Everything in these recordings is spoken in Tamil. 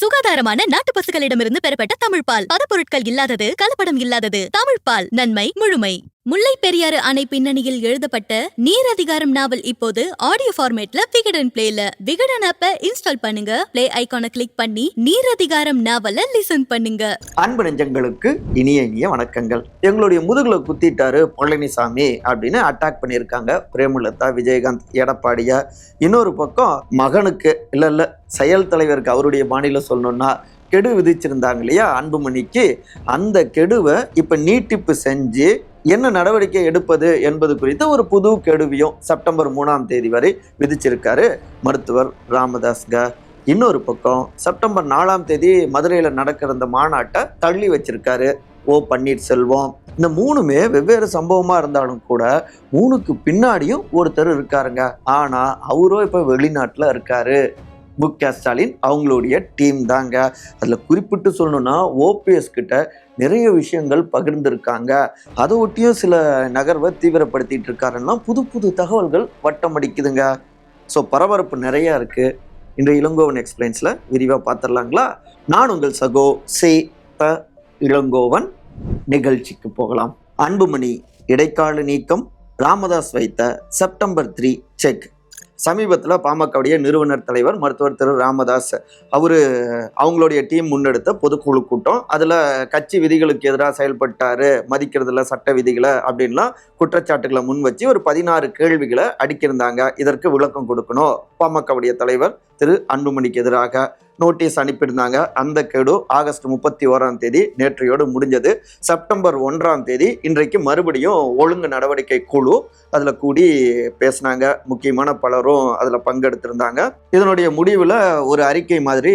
சுகாதாரமான நாட்டு பசுகளிடமிருந்து பெறப்பட்ட தமிழ்பால். பதப்பொருட்கள் இல்லாதது கலப்படம் இல்லாதது. தமிழ்பால் நன்மை முழுமை. முல்லை பெரியாறு அணை பின்னணியில் எழுதப்பட்ட நீர் அதிகாரம் நாவல் இப்போது ஆடியோ ஃபார்மேட்ல விகடன் பிளேல விகடன் ஆப்ப இன்ஸ்டால் பண்ணுங்க. பிளே ஐகானை கிளிக் பண்ணி நீர் அதிகாரம் நாவல லிசன் பண்ணுங்க. அன்பு நெஞ்சங்களுக்கு இனிய இனிய வணக்கங்கள். எங்களுடைய முதுகுல குத்திட்டாரு பழனிசாமி அப்படின்னு அட்டாக் பண்ணியிருக்காங்க பிரேமலதா விஜயகாந்த் எடப்பாடியா. இன்னொரு பக்கம் மகனுக்கு இல்ல இல்ல செயல் தலைவருக்கு அவருடைய மாநிலம் சொல்லணும்னா கெடு விதிச்சிருந்தாங்க இல்லையா? அன்புமணிக்கு அந்த கெடுவை இப்ப நீட்டிப்பு செஞ்சு என்ன நடவடிக்கை எடுப்பது என்பது குறித்து ஒரு புது கெடுவியும் செப்டம்பர் மூணாம் தேதி வரை விதிச்சிருக்காரு மருத்துவர் ராமதாஸ்க இன்னொரு பக்கம் செப்டம்பர் நாலாம் தேதி மதுரையில் நடக்கிற இந்த மாநாட்டை தள்ளி வச்சிருக்காரு ஓ பன்னீர்செல்வம். இந்த மூணுமே வெவ்வேறு சம்பவமா இருந்தாலும் கூட மூணுக்கு பின்னாடியும் ஒருத்தர் இருக்காருங்க. ஆனா அவரும் இப்ப வெளிநாட்டுல இருக்காரு. மு க ஸ்டாலின் அவங்களுடைய டீம் தாங்க. அதுல குறிப்பிட்டு சொல்லணும்னா ஓபிஎஸ் கிட்ட நிறைய விஷயங்கள் பகிர்ந்திருக்காங்க. அதை ஒட்டியும் சில நகர்வை தீவிரப்படுத்திட்டு இருக்காருன்னா புது புது தகவல்கள் வட்டமடிக்குதுங்க. ஸோ பரபரப்பு நிறைய இருக்கு. இன்று இளங்கோவன் எக்ஸ்பிளைன்ஸில் விரிவாக பார்த்துடலாங்களா நான் உங்கள் சகோ சே த இளங்கோவன். நிகழ்ச்சிக்கு போகலாம். அன்புமணி இடைக்கால நீக்கம். ராமதாஸ் வைத்த செப்டம்பர் த்ரீ செக் சமீபத்தில் பாமகவுடைய நிறுவனர் தலைவர் மருத்துவர் திரு ராமதாஸ் அவர் அவங்களுடைய டீம் முன்னெடுத்த பொதுக்குழு கூட்டம். அதில் கட்சி விதிகளுக்கு எதிராக செயல்பட்டார் மதிக்கிறதுல சட்ட விதிகளை அப்படின்லாம் குற்றச்சாட்டுகளை முன் வச்சு ஒரு பதினாறு கேள்விகளை அடிக்கிருந்தாங்க இதற்கு விளக்கம் கொடுக்கணும். பாமகவுடைய தலைவர் திரு அன்புமணிக்கு எதிராக நோட்டீஸ் அனுப்பியிருந்தாங்க. அந்த கெடு ஆகஸ்ட் முப்பத்தி ஓராம் தேதி நேற்றையோடு முடிஞ்சது. செப்டம்பர் ஒன்றாம் தேதி இன்றைக்கு மறுபடியும் ஒழுங்கு நடவடிக்கை குழு அதில் கூடி பேசினாங்க. முக்கியமான பலரும் அதில் பங்கெடுத்திருந்தாங்க. இதனுடைய முடிவில் ஒரு அறிக்கை மாதிரி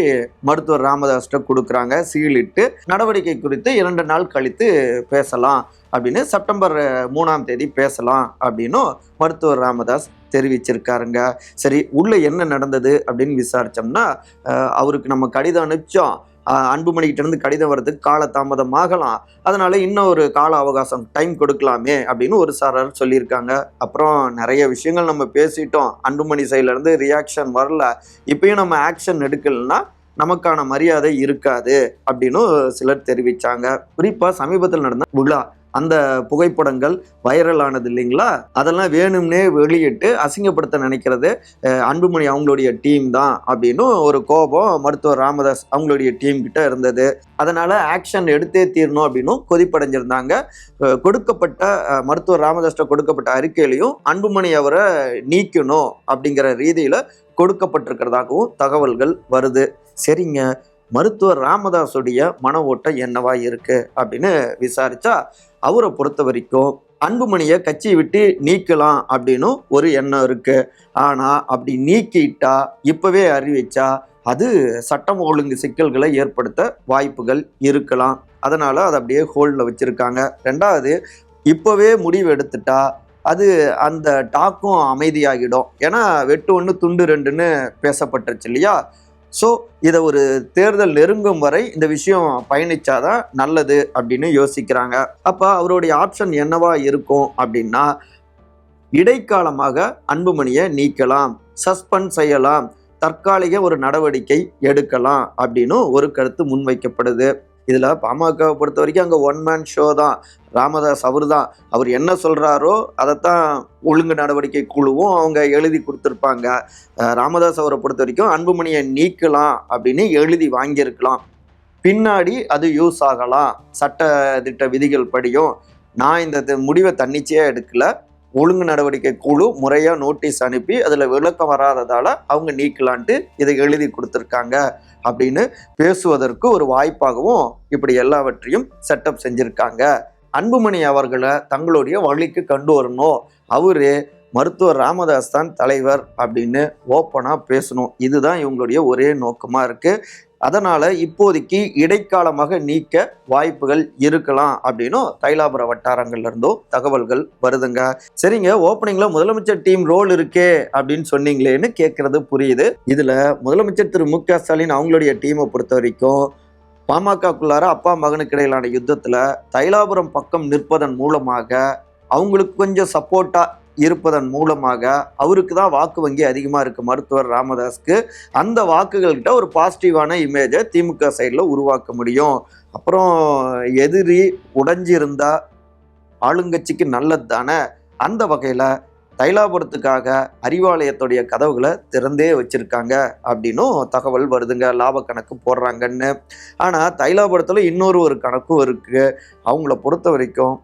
மருத்துவர் ராமதாஸ்கிட்ட கொடுக்குறாங்க. சீலிட்டு நடவடிக்கை குறித்து இரண்டு நாள் கழித்து பேசலாம் அப்படின்னு செப்டம்பர் மூணாம் தேதி பேசலாம் அப்படின்னும் மருத்துவர் ராமதாஸ் தெரிவிச்சிருக்காருங்க. சரி உள்ள என்ன நடந்தது அப்படின்னு விசாரிச்சோம்னா அவருக்கு நம்ம கடிதம் அனுப்பிச்சோம். அஹ், இருந்து கடிதம் வர்றதுக்கு காலதாமதம் ஆகலாம் அதனால இன்னும் ஒரு கால அவகாசம் டைம் கொடுக்கலாமே அப்படின்னு ஒரு சாரர் சொல்லியிருக்காங்க. அப்புறம் நிறைய விஷயங்கள் நம்ம பேசிட்டோம். அன்புமணி சைட்லேருந்து ரியாக்ஷன் வரல. இப்பயும் நம்ம ஆக்ஷன் எடுக்கலன்னா நமக்கான மரியாதை இருக்காது அப்படின்னு சிலர் தெரிவித்தாங்க குறிப்பாக சமீபத்தில் நடந்த விழா அந்த புகைப்படங்கள் வைரல் ஆனது இல்லைங்களா? அதெல்லாம் வேணும்னே வெளியிட்டு அசிங்கப்படுத்த நினைக்கிறது அன்புமணி அவங்களுடைய டீம் தான் அப்படின்னு ஒரு கோபம் மருத்துவர் ராமதாஸ் அவங்களுடைய டீம் கிட்ட இருந்தது. அதனால ஆக்ஷன் எடுத்தே தீரணும் அப்படின்னும் கொதிப்படைஞ்சிருந்தாங்க. கொடுக்கப்பட்ட மருத்துவர் ராமதாஸ்ட கொடுக்கப்பட்ட அறிக்கையிலையும் அன்புமணி அவரை நீக்கணும் அப்படிங்கிற ரீதியில் கொடுக்கப்பட்டிருக்கிறதாகவும் தகவல்கள் வருது. சரிங்க மருத்துவர் ராமதாஸுடைய மன ஓட்டம் என்னவா இருக்கு அப்படின்னு விசாரிச்சா அவரை பொறுத்த வரைக்கும் அன்புமணியை கட்சியை விட்டு நீக்கலாம் அப்படின்னு ஒரு எண்ணம் இருக்கு. ஆனால் அப்படி நீக்கிட்டா இப்போவே அறிவிச்சா அது சட்டம் ஒழுங்கு சிக்கல்களை ஏற்படுத்த வாய்ப்புகள் இருக்கலாம். அதனால் அதை அப்படியே ஹோல்டில் வச்சுருக்காங்க. ரெண்டாவது இப்போவே முடிவு எடுத்துட்டா அது அந்த டாக்கும் அமைதியாகிடும். ஏன்னா வெட்டு ஒன்று துண்டு ரெண்டுன்னு பேசப்பட்டுருச்சு இல்லையா? ஸோ இதை ஒரு தேர்தல் நெருங்கும் வரை இந்த விஷயம் பயணிச்சாதான் நல்லது அப்படின்னு யோசிக்கிறாங்க. அப்போ அவருடைய ஆப்ஷன் என்னவா இருக்கும் அப்படின்னா இடைக்காலமாக அன்புமணியை நீக்கலாம் சஸ்பெண்ட் செய்யலாம் தற்காலிக ஒரு நடவடிக்கை எடுக்கலாம் அப்படின்னு ஒரு கருத்து முன்வைக்கப்படுது. இதில் பாமகவை பொறுத்த வரைக்கும் அங்கே ஒன் மேன் ஷோ தான். ராமதாஸ் அவர் தான் அவர் என்ன சொல்கிறாரோ அதைத்தான் ஒழுங்கு நடவடிக்கை குழுவும் அவங்க எழுதி கொடுத்துருப்பாங்க. ராமதாஸ் அவரை பொறுத்த வரைக்கும் அன்புமணியை நீக்கலாம் அப்படின்னு எழுதி வாங்கியிருக்கலாம். பின்னாடி அது யூஸ் ஆகலாம். சட்ட திட்ட விதிகள் படியும். நான் இந்த முடிவை தன்னிச்சையாக எடுக்கலை. ஒழுங்கு நடவடிக்கை குழு முறையாக நோட்டீஸ் அனுப்பி அதில் விளக்கம் வராததால் அவங்க நீக்கலான்ட்டு இதை எழுதி கொடுத்துருக்காங்க அப்படின்னு பேசுவதற்கு ஒரு வாய்ப்பாகவும் இப்படி எல்லாவற்றையும் செட்டப் செஞ்சுருக்காங்க. அன்புமணி அவர்களை தங்களுடைய வழிக்கு கொண்டு வரணும். அவரு மருத்துவர் ராமதாஸ் தான் தலைவர் அப்படின்னு ஓப்பனாக பேசணும். இதுதான் இவங்களுடைய ஒரே நோக்கமாக இருக்குது அதனால் இப்போதைக்கு இடைக்காலமாக நீக்க வாய்ப்புகள் இருக்கலாம் அப்படின்னும் தைலாபுர வட்டாரங்கள்லேருந்தும் தகவல்கள் வருதுங்க. சரிங்க ஓப்பனிங்ல முதலமைச்சர் டீம் ரோல் இருக்கே அப்படின்னு சொன்னீங்களேன்னு கேட்கறது புரியுது. இதுல முதலமைச்சர் திரு மு க ஸ்டாலின் அவங்களுடைய டீமை பொறுத்த வரைக்கும் பாமகக்குள்ளார அப்பா மகனுக்கு இடையிலான யுத்தத்துல தைலாபுரம் பக்கம் நிற்பதன் மூலமாக அவங்களுக்கு கொஞ்சம் சப்போர்ட்டா இருப்பதன் மூலமாக அவருக்கு தான் வாக்கு வங்கி அதிகமாக இருக்குது மருத்துவர் ராமதாஸ்க்கு அந்த வாக்குகள்கிட்ட ஒரு பாசிட்டிவான இமேஜை திமுக சைடில் உருவாக்க முடியும். அப்புறம் எதிரி உடைஞ்சிருந்தா ஆளுங்கட்சிக்கு நல்லது தானே? அந்த வகையில் தைலாபுரத்துக்காக அறிவாலயத்துடைய கதவுகளை திறந்தே வச்சுருக்காங்க அப்படின்னும் தகவல் வருதுங்க. லாப கணக்கு போடுறாங்கன்னு. ஆனால் தைலாபுரத்தில் இன்னொரு ஒரு கணக்கும் இருக்குது அவங்கள பொறுத்த வரைக்கும்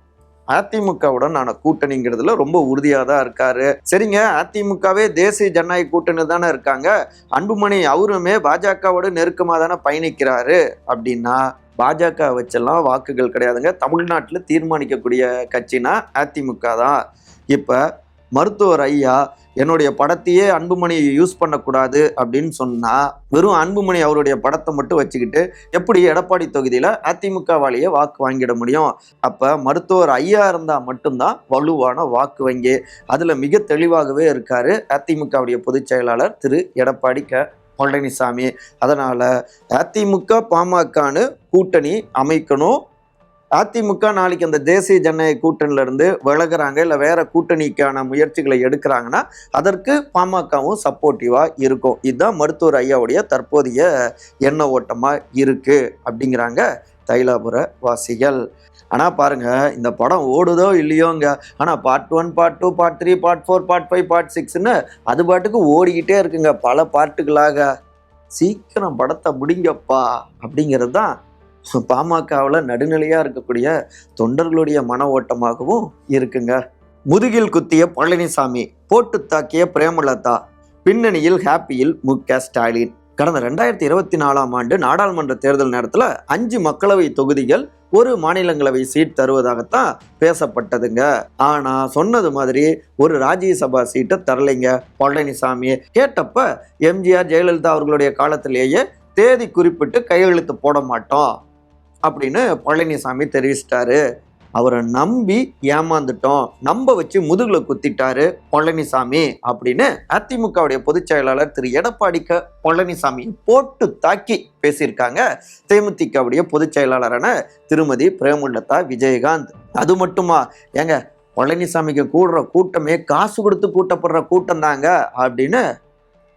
அதிமுகவுடனான கூட்டணிங்கிறதுல ரொம்ப உறுதியாக தான் இருக்காரு. சரிங்க அதிமுகவே தேசிய ஜனநாயக கூட்டணி தானே இருக்காங்க. அன்புமணி அவருமே பாஜகவோட நெருக்கமாக தானே பயணிக்கிறாரு. அப்படின்னா பாஜக வச்செல்லாம் வாக்குகள் கிடையாதுங்க. தமிழ்நாட்டில் தீர்மானிக்கக்கூடிய கட்சினா அதிமுக தான். இப்போ மருத்துவர் ஐயா என்னுடைய படத்தையே அன்புமணியை யூஸ் பண்ணக்கூடாது அப்படின்னு சொன்னால் வெறும் அன்புமணி அவருடைய படத்தை மட்டும் வச்சுக்கிட்டு எப்படி எடப்பாடி தொகுதியில் அதிமுகவாலேயே வாக்கு வாங்கிட முடியும்? அப்போ மருத்துவர் ஐயா இருந்தால் மட்டும்தான் வலுவான வாக்கு வங்கி. அதில் மிக தெளிவாகவே இருக்கார் அதிமுகவுடைய பொதுச் செயலாளர் திரு. எடப்பாடி க. பழனிசாமி. அதனால் அதிமுக பாமகன்னு கூட்டணி அமைக்கணும். அதிமுக நாளைக்கு அந்த தேசிய ஜனநாயக கூட்டணியில இருந்து விலகுறாங்க இல்லை வேற கூட்டணிக்கான முயற்சிகளை எடுக்கிறாங்கன்னா அதற்கு பாமகவும் சப்போர்ட்டிவா இருக்கும். இதுதான் மருத்துவர் ஐயாவுடைய தற்போதைய எண்ண ஓட்டமா இருக்கு அப்படிங்கிறாங்க தைலாபுர வாசிகள். ஆனால் பாருங்க இந்த படம் ஓடுதோ இல்லையோங்க? ஆனால் part one part two part three part four part five part சிக்ஸ்னு அது பாட்டுக்கு ஓடிக்கிட்டே இருக்குங்க. பல பார்ட்டுகளாக சீக்கிரம் படத்தை முடிங்கப்பா அப்படிங்கிறது தான் பாமகவில் நடுநிலையாக இருக்கக்கூடிய தொண்டர்களுடைய மன ஓட்டமாகவும் இருக்குங்க. முதுகில் குத்திய பழனிசாமி போட்டு தாக்கிய பிரேமலதா பின்னணியில் ஹாப்பியில் மு க ஸ்டாலின். கடந்த ரெண்டாயிரத்தி இருபத்தி நாலாம் ஆண்டு நாடாளுமன்ற தேர்தல் நேரத்தில் அஞ்சு மக்களவை தொகுதிகள் ஒரு மாநிலங்களவை சீட் தருவதாகத்தான் பேசப்பட்டதுங்க. ஆனா சொன்னது மாதிரி ஒரு ராஜ்யசபா சீட்டை தரலைங்க பழனிசாமி. கேட்டப்ப எம்ஜிஆர் ஜெயலலிதா அவர்களுடைய காலத்திலேயே தேதி குறிப்பிட்டு கையெழுத்து போட மாட்டோம். அப்படின்னு பழனிசாமி தெரிவிச்சிட்டாரு. அவரை நம்பி ஏமாந்துட்டோம். நம்ப வச்சு முதுகில் குத்திட்டாரு பழனிசாமி அப்படின்னு அதிமுகவுடைய பொதுச் செயலாளர் திரு. எடப்பாடி க பழனிசாமி போட்டு தாக்கி பேசியிருக்காங்க. தேமுதிகவுடைய பொதுச் செயலாளரான திருமதி பிரேமலதா விஜயகாந்த். அது மட்டுமா? ஏங்க பழனிசாமிக்கு கூடுற கூட்டமே காசு கொடுத்து கூட்டப்படுற கூட்டம் தாங்க அப்படின்னு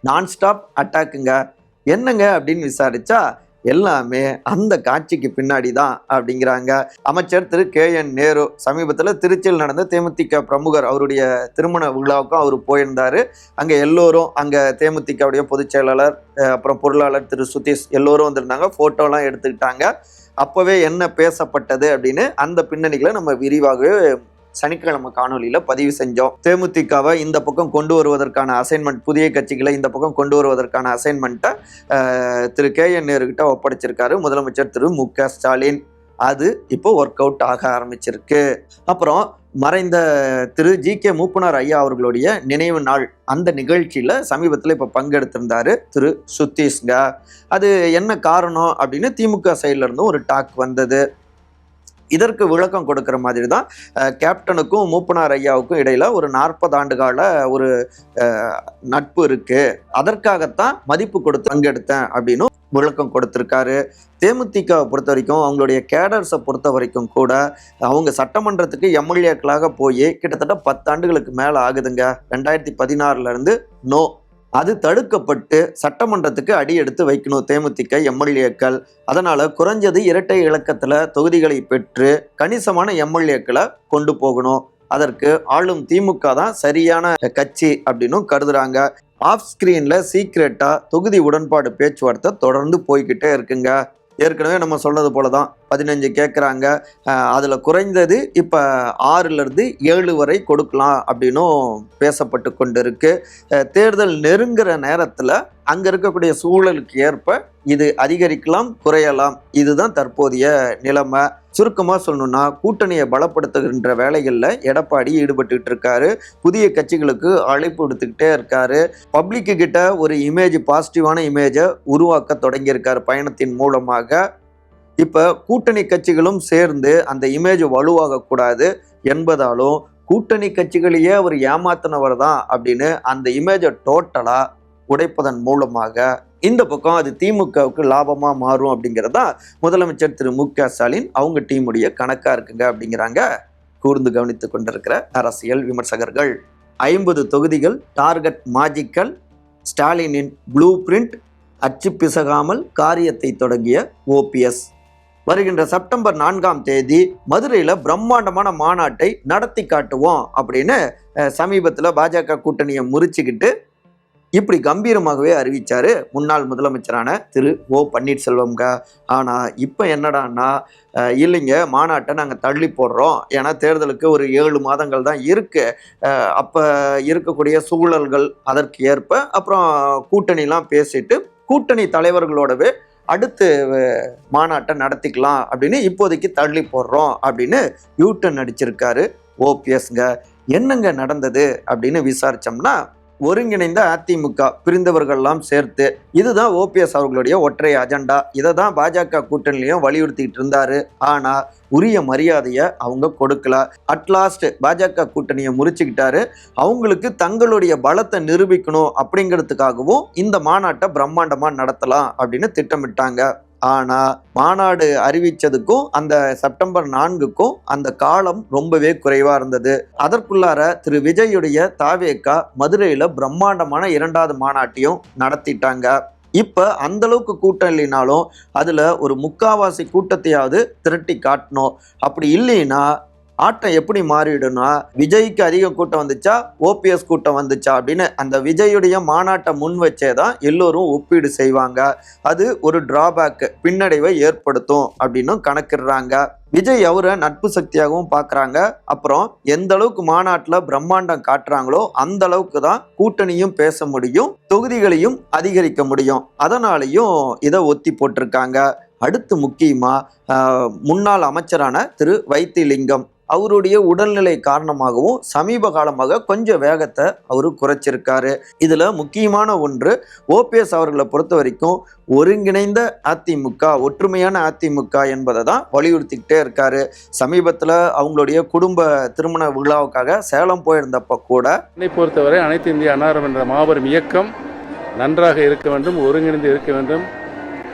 நான்ஸ்டாப் அட்டாக்குங்க என்னங்க அப்படின்னு விசாரிச்சா எல்லாமே அந்த காட்சிக்கு பின்னாடி தான் அப்படிங்கிறாங்க. அமைச்சர் திரு. கே. என். நேரு சமீபத்தில் திருச்சியில் நடந்த தேமுதிக பிரமுகர் அவருடைய திருமண விழாவுக்கும் அவர் போயிருந்தார். அங்கே எல்லோரும் அங்கே தேமுதிகவுடைய பொதுச் செயலாளர் அப்புறம் பொருளாளர் திரு. சுதீஷ் எல்லோரும் வந்திருந்தாங்க. ஃபோட்டோலாம் எடுத்துக்கிட்டாங்க. அப்போவே என்ன பேசப்பட்டது அப்படின்னு அந்த பின்னணிகளை நம்ம விரிவாகவே சனிக்கிழமை காணொலியில் பதிவு செஞ்சோம். தேமுதிகவை இந்த பக்கம் கொண்டு வருவதற்கான அசைன்மெண்ட் புதிய கட்சிகளை இந்த பக்கம் கொண்டு வருவதற்கான அசைன்மெண்ட்டை திரு கே என் நேருக்கிட்ட ஒப்படைச்சிருக்காரு. முதலமைச்சர் திரு மு க ஸ்டாலின். அது இப்போ ஒர்க் அவுட் ஆக ஆரம்பிச்சிருக்கு. அப்புறம் மறைந்த திரு ஜி கே மூப்பனார் ஐயா அவர்களுடைய நினைவு நாள் அந்த நிகழ்ச்சியில் சமீபத்தில் இப்போ பங்கெடுத்திருந்தார் திரு சுத்தீஷ்ங்க அது என்ன காரணம் அப்படின்னு திமுக சைட்லேருந்தும் ஒரு டாக் வந்தது. இதற்கு விளக்கம் கொடுக்குற மாதிரி தான் கேப்டனுக்கும் மூப்பனார் ஐயாவுக்கும் இடையில ஒரு நாற்பது ஆண்டு கால ஒரு நட்பு இருக்கு. அதற்காகத்தான் மதிப்பு கொடுத்து பங்கெடுத்தேன் அப்படின்னு விளக்கம் கொடுத்துருக்காரு. தேமுதிகவை பொறுத்த வரைக்கும் அவங்களுடைய கேடர்ஸை பொறுத்த வரைக்கும் கூட அவங்க சட்டமன்றத்துக்கு எம்எல்ஏக்களாக போய் கிட்டத்தட்ட பத்தாண்டுகளுக்கு மேலே ஆகுதுங்க. ரெண்டாயிரத்தி பதினாறுல இருந்து நோ. அது தடுக்கப்பட்டு சட்டமன்றத்துக்கு அடி எடுத்து வைக்கணும். தேமுதிக எம்எல்ஏக்கள். அதனால் குறைஞ்சது இரட்டை இலக்கத்தில் தொகுதிகளை பெற்று கணிசமான எம்எல்ஏக்களை கொண்டு போகணும். அதற்கு ஆளும் திமுக தான் சரியான கட்சி அப்படின்னும் கருதுறாங்க. ஆஃப் ஸ்க்ரீனில் சீக்ரெட்டாக தொகுதி உடன்பாடு பேச்சுவார்த்தை தொடர்ந்து போய்கிட்டே இருக்குங்க. ஏற்கனவே நம்ம சொன்னது போல தான் பதினஞ்சு கேட்குறாங்க அதில் குறைந்தது இப்போ ஆறுலேருந்து ஏழு வரை கொடுக்கலாம் அப்படின்னும் பேசப்பட்டு கொண்டு இருக்கு தேர்தல் நெருங்குற நேரத்தில் அங்கே இருக்கக்கூடிய சூழலுக்கு ஏற்ப இது அதிகரிக்கலாம் குறையலாம். இதுதான் தற்போதைய நிலைமை. சுருக்கமாக சொல்லணும்னா கூட்டணியை பலப்படுத்துகின்ற வேலைகளில் எடப்பாடி ஈடுபட்டுக்கிட்டு இருக்காரு புதிய கட்சிகளுக்கு அழைப்பு கொடுத்துக்கிட்டே இருக்காரு. பப்ளிக்கு கிட்ட ஒரு இமேஜ் பாசிட்டிவான இமேஜை உருவாக்க தொடங்கியிருக்காரு பயணத்தின் மூலமாக. இப்போ கூட்டணி கட்சிகளும் சேர்ந்து அந்த இமேஜ் வலுவாகக்கூடாது என்பதாலும் கூட்டணி கட்சிகளையே அவர் ஏமாத்தினவர் தான் அப்படின்னு அந்த இமேஜை டோட்டலாக உடைப்பதன் மூலமாக இந்த பக்கம் அது திமுகவுக்கு லாபமாக மாறும் அப்படிங்கிறதா முதலமைச்சர் திரு மு க ஸ்டாலின் அவங்க டீமுடைய கணக்காக இருக்குங்க அப்படிங்கிறாங்க. கூர்ந்து கவனித்து கொண்டிருக்கிற அரசியல் விமர்சகர்கள். ஐம்பது தொகுதிகள் டார்கெட் மாஜிக்கல் ஸ்டாலினின் ப்ளூ பிரிண்ட் அச்சு பிசகாமல் காரியத்தை தொடங்கிய ஓபிஎஸ் வருகின்ற செப்டம்பர் நான்காம் தேதி மதுரையில் பிரம்மாண்டமான மாநாட்டை நடத்தி காட்டுவோம் அப்படின்னு சமீபத்தில் பாஜக கூட்டணியை முறிச்சுக்கிட்டு இப்படி கம்பீரமாகவே அறிவிச்சாரு முன்னாள் முதலமைச்சரான திரு ஓ பன்னீர்செல்வம்ங்க. ஆனால் இப்போ என்னடான்னா இல்லைங்க மாநாட்டை நாங்கள் தள்ளி போடுறோம். ஏன்னா தேர்தலுக்கு ஒரு ஏழு மாதங்கள் தான் இருக்குது அப்போ இருக்கக்கூடிய சூழல்கள் அதற்கு ஏற்ப அப்புறம் கூட்டணிலாம் பேசிட்டு கூட்டணி தலைவர்களோடவே அடுத்து மாநாட்டை நடத்திக்கலாம் அப்படின்னு இப்போதைக்கு தள்ளி போடுறோம் அப்படின்னு யூட்டன் அடிச்சிருக்காரு ஓபிஎஸ்ங்க என்னங்க நடந்தது அப்படின்னு விசாரிச்சோம்னா ஒருங்கிணைந்த அதிமுக பிரிந்தவர்கள்லாம் சேர்த்து இதுதான் ஓபிஎஸ் அவர்களுடைய ஒற்றை அஜெண்டா. இதை தான் பாஜக கூட்டணிலையும் வலியுறுத்திட்டு இருந்தாரு. ஆனா உரிய மரியாதையை அவங்க கொடுக்கல. அட்லாஸ்ட் பாஜக கூட்டணியை முறிச்சுக்கிட்டாரு. அவங்களுக்கு தங்களுடைய பலத்தை நிரூபிக்கணும் அப்படிங்கிறதுக்காகவும் இந்த மாநாட்டை பிரம்மாண்டமாக நடத்தலாம் அப்படின்னு திட்டமிட்டாங்க. ஆனால் மாநாடு அறிவித்ததுக்கும் அந்த செப்டம்பர் நான்குக்கும் அந்த காலம் ரொம்பவே குறைவாக இருந்தது. அதற்குள்ளார திரு விஜயுடைய தாவேக்கா மதுரையில் பிரம்மாண்டமான இரண்டாவது மாநாட்டையும் நடத்திட்டாங்க. இப்போ அந்தளவுக்கு கூட்டம் இல்லைனாலும் அதில் ஒரு முக்காவாசி கூட்டத்தையாவது திரட்டி காட்டணும். அப்படி இல்லைன்னா ஆட்டம் எப்படி மாறிடும்னா விஜய்க்கு அதிக கூட்டம் வந்துச்சா ஓபிஎஸ் கூட்டம் வந்துச்சா அப்படின்னு அந்த விஜயுடைய மாநாட்டை முன் வச்சே தான் எல்லோரும் ஒப்பீடு செய்வாங்க. அது ஒரு டிராபேக் பின்னடைவை ஏற்படுத்தும் அப்படின்னும் கணக்கிடுறாங்க. விஜய் அவரை நட்பு சக்தியாகவும் பார்க்குறாங்க. அப்புறம் எந்த அளவுக்கு மாநாட்டில் பிரம்மாண்டம் காட்டுறாங்களோ அந்த அளவுக்கு தான் கூட்டணியும் பேச முடியும் தொகுதிகளையும் அதிகரிக்க முடியும். அதனாலையும் இதை ஒத்தி போட்டிருக்காங்க. அடுத்து முக்கியமாக முன்னாள் அமைச்சரான திரு வைத்திலிங்கம். அவருடைய உடல்நிலை காரணமாகவும் சமீப காலமாக கொஞ்சம் வேகத்தை அவர் குறைச்சிருக்காரு. இதில் முக்கியமான ஒன்று ஓபிஎஸ் அவர்களை பொறுத்த வரைக்கும் ஒருங்கிணைந்த அதிமுக ஒற்றுமையான அதிமுக என்பதை தான் வலியுறுத்திக்கிட்டே இருக்காரு. சமீபத்தில் அவங்களுடைய குடும்ப திருமண விழாவுக்காக சேலம் போயிருந்தப்ப கூட என்னை பொறுத்தவரை அனைத்து இந்திய அன்னாரம் என்ற மாபெரும் இயக்கம் நன்றாக இருக்க வேண்டும் ஒருங்கிணைந்து இருக்க வேண்டும்.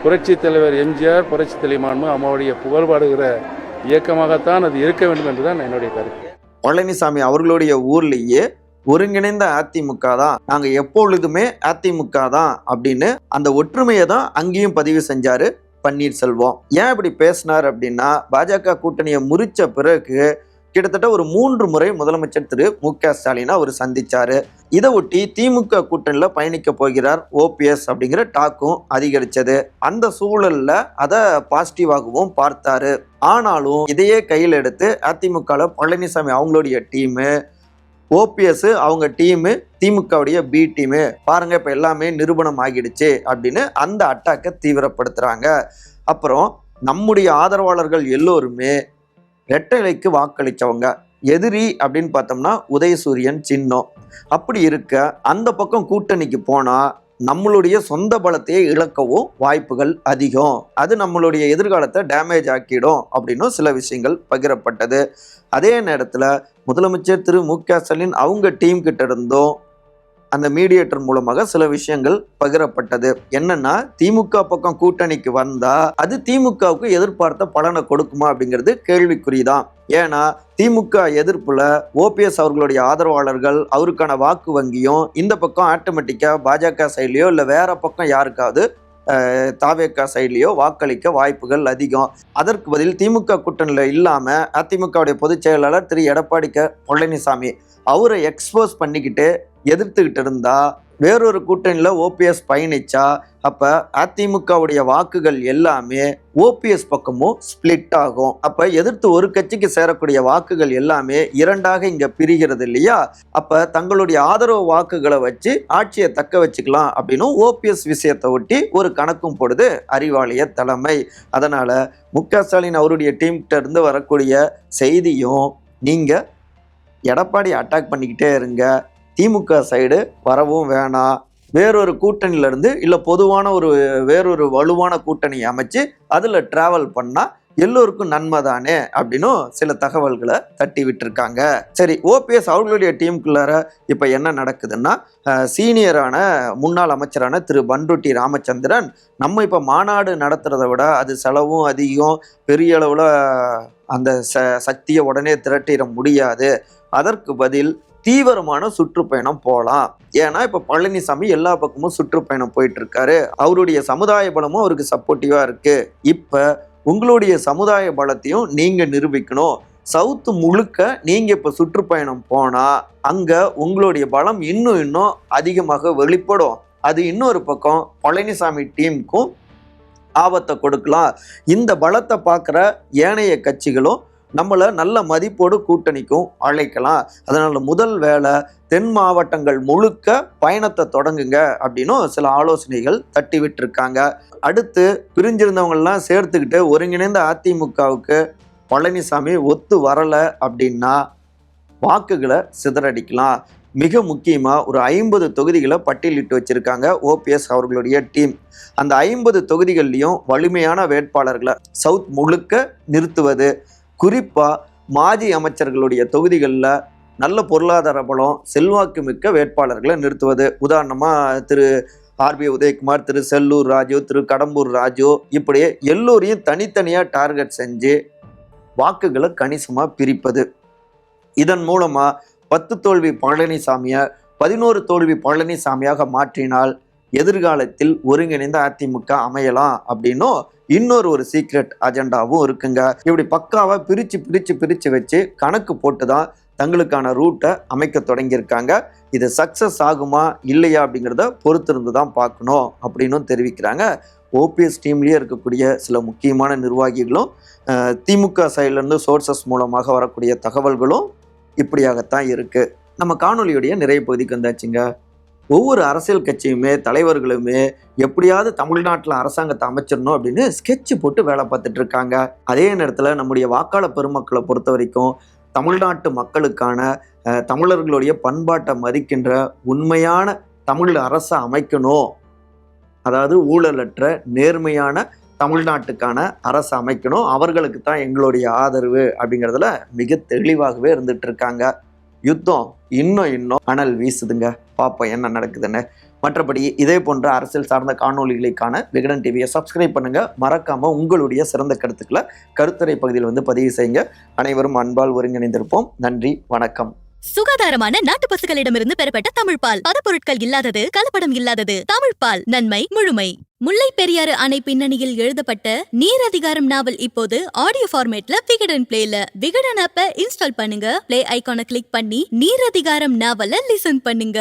புரட்சித் தலைவர் எம்ஜிஆர் புரட்சித் தலைமான்மு அம்மாவுடைய புகழ்பாடுகிற இயக்கமாகத்தான் அது இருக்க வேண்டும் என்றுதான் என்னுடைய கருத்து. பழனிசாமி அவர்களுடைய ஊர்லேயே ஒருங்கிணைந்த அதிமுக தான். நாங்கள் எப்பொழுதுமே அதிமுக தான் அப்படின்னு அந்த ஒற்றுமையை தான் அங்கேயும் பதிவு செஞ்சாரு பன்னீர்செல்வம். ஏன் இப்படி பேசினார் அப்படின்னா பாஜக கூட்டணியை முறிச்ச பிறகு கிட்டத்தட்ட ஒரு மூன்று முறை முதலமைச்சர் திரு மு க ஸ்டாலினை அவர் சந்திச்சாரு. இதை ஒட்டி திமுக கூட்டணியில் பயணிக்க போகிறார் ஓபிஎஸ் அப்படிங்கிற டாக்கும் அதிகரிச்சது. அந்த சூழல்ல அதை பாசிட்டிவாகவும் பார்த்தாரு. ஆனாலும் இதையே கையில் எடுத்து அதிமுகவில் பழனிசாமி அவங்களுடைய டீமு ஓபிஎஸ் அவங்க டீமு திமுகவுடைய பி டீமு பாருங்க இப்போ எல்லாமே நிரூபணம் ஆகிடுச்சு அப்படின்னு அந்த அட்டாக்கை தீவிரப்படுத்துகிறாங்க அப்புறம் நம்முடைய ஆதரவாளர்கள் எல்லோருமே ரெட்டலைக்கு வாக்களிச்சவங்க. எதிரி அப்படின்னு பார்த்தோம்னா உதயசூரியன் சின்னம். அப்படி இருக்க அந்த பக்கம் கூட்டணிக்கு போனால் நம்மளுடைய சொந்த பலத்தையே இழக்கவும் வாய்ப்புகள் அதிகம். அது நம்மளுடைய எதிர்காலத்தை டேமேஜ் ஆக்கிடும் அப்படின்னும் சில விஷயங்கள் பகிரப்பட்டது. அதே நேரத்தில் முதலமைச்சர் திரு மு க ஸ்டாலின் அவங்க டீம் கிட்ட இருந்தும் அந்த மீடியேட்டர் மூலமாக சில விஷயங்கள் பகிரப்பட்டது. என்னன்னா திமுக பக்கம் கூட்டணிக்கு வந்தா அது திமுகவுக்கு எதிர்பார்த்த பலனை கொடுக்குமா அப்படிங்கிறது கேள்விக்குறிதான். ஏன்னா திமுக எதிர்ப்புல ஓபிஎஸ் அவர்களுடைய ஆதரவாளர்கள் அவருக்கான வாக்கு வங்கியும் இந்த பக்கம் ஆட்டோமேட்டிக்கா பாஜக சைட்லயோ இல்லை வேற பக்கம் யாருக்காவது தாவேக்கா சைட்லேயோ வாக்களிக்க வாய்ப்புகள் அதிகம். அதற்கு பதில் திமுக கூட்டணியில் இல்லாமல் அதிமுகவுடைய பொதுச் செயலாளர் திரு. எடப்பாடி க. பழனிசாமி அவரை எக்ஸ்போஸ் பண்ணிக்கிட்டு எதிர்த்துக்கிட்டு இருந்தா வேறொரு கூட்டணியில் ஓபிஎஸ் பயணிச்சா அப்போ அதிமுகவுடைய வாக்குகள் எல்லாமே ஓபிஎஸ் பக்கமும் ஸ்பிளிட் ஆகும். அப்போ எதிர்த்து ஒரு கட்சிக்கு சேரக்கூடிய வாக்குகள் எல்லாமே இரண்டாக இங்கே பிரிகிறது இல்லையா? அப்போ தங்களுடைய ஆதரவு வாக்குகளை வச்சு ஆட்சியை தக்க வச்சுக்கலாம் அப்படின்னு ஓபிஎஸ் விஷயத்தை ஒட்டி ஒரு கணக்கும் போடுது அறிவாலய தலைமை. அதனால் மு க ஸ்டாலின் அவருடைய டீம்கிட்ட இருந்து வரக்கூடிய செய்தியும் நீங்கள் எடப்பாடி அட்டாக் பண்ணிக்கிட்டே இருங்க. திமுக சைடு வரவும் வேணாம் வேறொரு கூட்டணியில இருந்து இல்லை பொதுவான ஒரு வேறொரு வலுவான கூட்டணி அமைச்சு அதில் ட்ராவல் பண்ணால் எல்லோருக்கும் நன்மை தானே அப்படின்னும் சில தகவல்களை தட்டி விட்டுருக்காங்க. சரி ஓபிஎஸ் அவர்களுடைய டீமுக்குள்ளார இப்போ என்ன நடக்குதுன்னா சீனியரான முன்னாள் அமைச்சரான திரு பண்ருட்டி ராமச்சந்திரன் நம்ம இப்போ மாநாடு நடத்துகிறத விட அது செலவும் அதிகம். பெரிய அளவில் அந்த ச சக்தியை உடனே திரட்டிட முடியாது. அதற்கு பதில் தீவிரமான சுற்றுப்பயணம் போகலாம் ஏன்னா இப்போ பழனிசாமி எல்லா பக்கமும் சுற்றுப்பயணம் போயிட்டு இருக்காரு அவருடைய சமுதாய பலமும் அவருக்கு சப்போர்ட்டிவாக இருக்கு. இப்போ உங்களுடைய சமுதாய பலத்தையும் நீங்கள் நிரூபிக்கணும். சவுத்து முழுக்க நீங்கள் இப்போ சுற்றுப்பயணம் போனால் அங்கே உங்களுடைய பலம் இன்னும் இன்னும் அதிகமாக வெளிப்படும். அது இன்னொரு பக்கம் பழனிசாமி டீமுக்கும் ஆபத்தை கொடுக்கலாம். இந்த பலத்தை பார்க்குற ஏனைய கட்சிகளும் நம்மளை நல்ல மதிப்போடு கூட்டணிக்கும் அழைக்கலாம். அதனால் முதல் வேலை தென் மாவட்டங்கள் முழுக்க பயணத்தை தொடங்குங்க அப்படின்னும் சில ஆலோசனைகள் தட்டி விட்டுருக்காங்க அடுத்து பிரிஞ்சிருந்தவங்கள்லாம் சேர்த்துக்கிட்டு ஒருங்கிணைந்த அதிமுகவுக்கு பழனிசாமி ஒத்து வரலை அப்படின்னா வாக்குகளை சிதறடிக்கலாம். மிக முக்கியமாக ஒரு ஐம்பது தொகுதிகளை பட்டியலிட்டு வச்சுருக்காங்க ஓபிஎஸ் அவர்களுடைய டீம். அந்த ஐம்பது தொகுதிகள்லையும் வலிமையான வேட்பாளர்களை சவுத் முழுக்க நிறுத்துவது. குறிப்பாக மாஜி அமைச்சர்களுடைய தொகுதிகளில் நல்ல பொருளாதார பலம் செல்வாக்கு மிக்க வேட்பாளர்களை நிறுத்துவது. உதாரணமாக திரு ஆர்பி உதயகுமார் திரு செல்லூர் ராஜு திரு கடம்பூர் ராஜு இப்படியே எல்லோரையும் தனித்தனியாக டார்கெட் செஞ்சு வாக்குகளை கணிசமாக பிரிப்பது. இதன் மூலமாக பத்து தோல்வி பழனிசாமியை பதினோரு தோல்வி பழனிசாமியாக மாற்றினால் எதிர்காலத்தில் ஒருங்கிணைந்த அதிமுக அமையலாம் அப்படின்னும் இன்னொரு ஒரு சீக்ரெட் அஜெண்டாவும் இருக்குங்க. இப்படி பக்காவாக பிரித்து பிரித்து பிரித்து வச்சு கணக்கு போட்டு தான் தங்களுக்கான ரூட்டை அமைக்க தொடங்கியிருக்காங்க. இது சக்சஸ் ஆகுமா இல்லையா அப்படிங்கிறத பொறுத்திருந்து தான் பார்க்கணும் அப்படின்னும் தெரிவிக்கிறாங்க. ஓபிஎஸ் டீம்லேயே இருக்கக்கூடிய சில முக்கியமான நிர்வாகிகளும் திமுக சைட்லேருந்து சோர்சஸ் மூலமாக வரக்கூடிய தகவல்களும் இப்படியாகத்தான் இருக்குது நம்ம காணொலியுடைய நிறைய பகுதிக்கு வந்தாச்சுங்க. ஒவ்வொரு அரசியல் கட்சியுமே தலைவர்களுமே எப்படியாவது தமிழ்நாட்டில் அரசாங்கத்தை அமைச்சிடணும் அப்படின்னு ஸ்கெட்ச் போட்டு வேலை பார்த்துட்டு இருக்காங்க. அதே நேரத்தில் நம்முடைய வாக்காளர் பெருமக்களை பொறுத்த வரைக்கும் தமிழ்நாட்டு மக்களுக்கான தமிழர்களுடைய பண்பாட்டை மதிக்கின்ற உண்மையான தமிழ் அரசை அமைக்கணும். அதாவது ஊழலற்ற நேர்மையான தமிழ்நாட்டுக்கான அரசு அமைக்கணும். அவர்களுக்கு தான் எங்களுடைய ஆதரவு அப்படிங்கிறதுல மிக தெளிவாகவே இருந்துட்டு இருக்காங்க. யுத்தம் இன்னும் இன்னும் அனல் வீசுதுங்க. பார்ப்போம் என்ன நடக்குதுன்னு. மற்றபடி இதே போன்ற அரசியல் சார்ந்த காணொலிகளுக்கான விகடன் டிவியை சப்ஸ்கிரைப் பண்ணுங்க. மறக்காம உங்களுடைய சிறந்த கருத்துக்களை கருத்துரை பகுதியில் வந்து பதிவு செய்யுங்க. அனைவரும் அன்பால் ஒருங்கிணைந்திருப்போம். நன்றி வணக்கம். சுகாதாரமான நாட்டு பசுக்களிடமிருந்து பெறப்பட்ட தமிழ் பால். பதப்பொருட்கள் இல்லாதது கலப்படம் இல்லாதது. தமிழ் பால் நன்மை முழுமை. முல்லை பெரியாறு அணை பின்னணியில் எழுதப்பட்ட நீர் அதிகாரம் நாவல் இப்போது ஆடியோ ஃபார்மேட்ல விகடன் பிளேல விகடன் ஆப்ப இன்ஸ்டால் பண்ணுங்க. பிளே ஐகானை கிளிக் பண்ணி நீர் அதிகாரம் நாவலை லிசன் பண்ணுங்க.